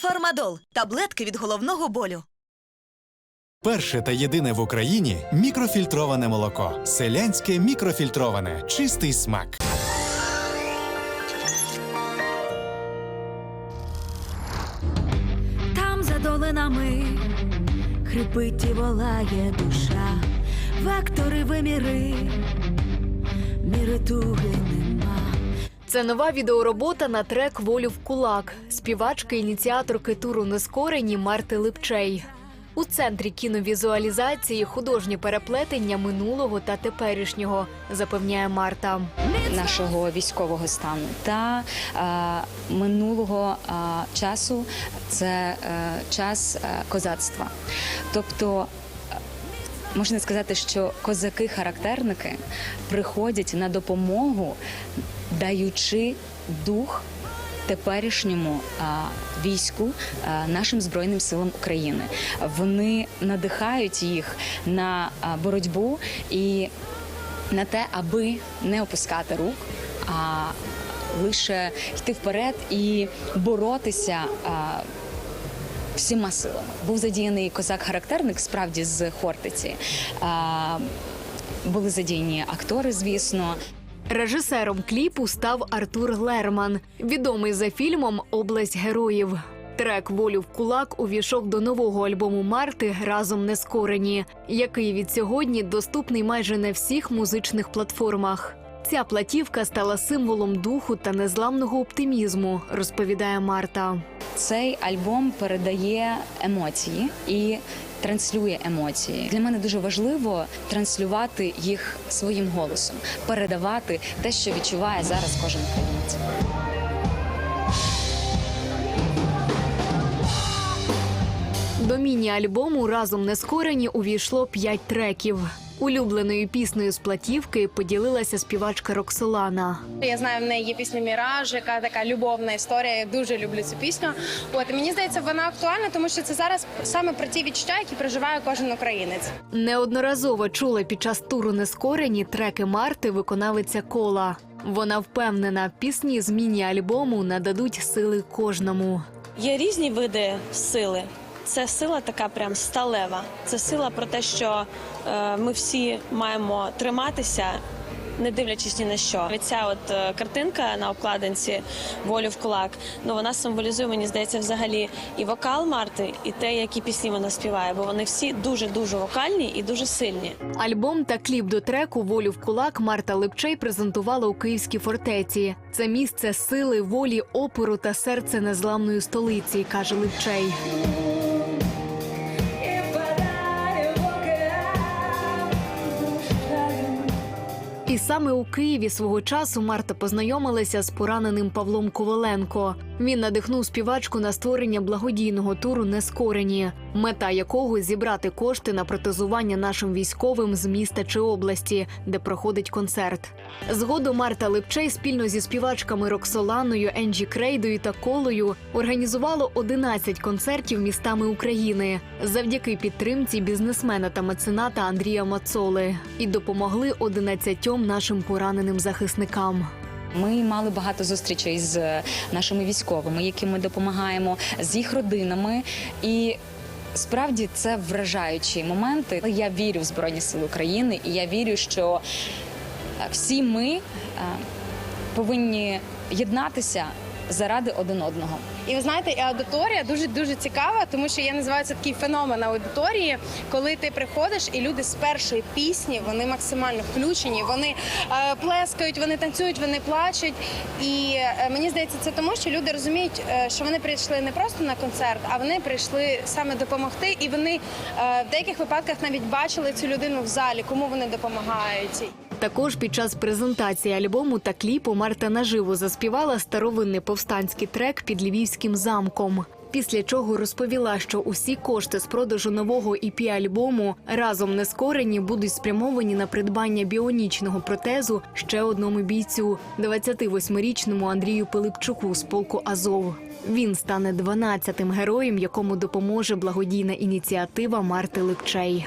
Фармадол таблетки від головного болю. Перше та єдине в Україні мікрофільтроване молоко. Селянське мікрофільтроване. Чистий смак. Там за долинами хрипить і волає душа, вектори виміри, міри туги нема. Це нова відеоробота на трек Волю в кулак співачки ініціаторки туру Нескорені Марти Липчей. У центрі кіновізуалізації художнє переплетення минулого та теперішнього, запевняє Марта. нашого військового стану та е, минулого е, часу це е, час е, козацтва. Тобто можна сказати, що козаки-характерники приходять на допомогу, даючи дух. Теперішньому війську нашим збройним силам України вони надихають їх на боротьбу і на те, аби не опускати рук, а лише йти вперед і боротися. Всіма силами був задіяний козак-характерник справді з Хортиці. Були задіяні актори, звісно. Режисером кліпу став Артур Лерман, відомий за фільмом Область героїв. Трек Волю в кулак увійшов до нового альбому Марти разом нескорені, який від сьогодні доступний майже на всіх музичних платформах. Ця платівка стала символом духу та незламного оптимізму, розповідає Марта. Цей альбом передає емоції і транслює емоції. Для мене дуже важливо транслювати їх своїм голосом, передавати те, що відчуває зараз кожен українець. До міні-альбому разом нескорені увійшло п'ять треків. Улюбленою піснею з платівки поділилася співачка Роксолана. Я знаю, в неї є пісня Міраж, яка така любовна історія. Я дуже люблю цю пісню. От і мені здається, вона актуальна, тому що це зараз саме про ті відчуття, які проживає кожен українець. Неодноразово чула під час туру нескорені треки Марти виконавиця кола. Вона впевнена, пісні з міні-альбому нададуть сили кожному. Є різні види сили. Це сила така прям сталева. Це сила про те, що е, ми всі маємо триматися, не дивлячись ні на що. Ця от е, картинка на обкладинці волю в кулак. Ну вона символізує, мені здається, взагалі і вокал Марти, і те, які пісні вона співає, бо вони всі дуже дуже вокальні і дуже сильні. Альбом та кліп до треку Волю в кулак Марта Липчей презентувала у Київській фортеці. Це місце сили, волі, опору та серце незламної столиці, каже Липчей. І саме у Києві свого часу Марта познайомилася з пораненим Павлом Коваленко. Він надихнув співачку на створення благодійного туру Нескорені, мета якого зібрати кошти на протезування нашим військовим з міста чи області, де проходить концерт. Згодом Марта Липчей спільно зі співачками Роксоланою, Енджі Крейдою та Колою організувало 11 концертів містами України завдяки підтримці бізнесмена та мецената Андрія Мацоли і допомогли 11 нашим пораненим захисникам. Ми мали багато зустрічей з нашими військовими, яким ми допомагаємо, з їх родинами. І справді це вражаючі моменти. Я вірю в Збройні Сили України, і я вірю, що е, всі ми е, повинні єднатися заради один одного. І ви знаєте, і аудиторія дуже дуже цікава, тому що я називаю це такий феномен аудиторії, коли ти приходиш, і люди з першої пісні вони максимально включені. Вони е, плескають, вони танцюють, вони плачуть. І е, мені здається, це тому, що люди розуміють, е, що вони прийшли не просто на концерт, а вони прийшли саме допомогти. І вони е, в деяких випадках навіть бачили цю людину в залі, кому вони допомагають. Також під час презентації альбому та кліпу Марта наживо заспівала старовинний повстанський трек під Львівським замком. Після чого розповіла, що усі кошти з продажу нового ep альбому разом нескорені будуть спрямовані на придбання біонічного протезу ще одному бійцю, 28-річному Андрію Пилипчуку з полку Азов. Він стане 12-тим героєм, якому допоможе благодійна ініціатива Марти Липчей.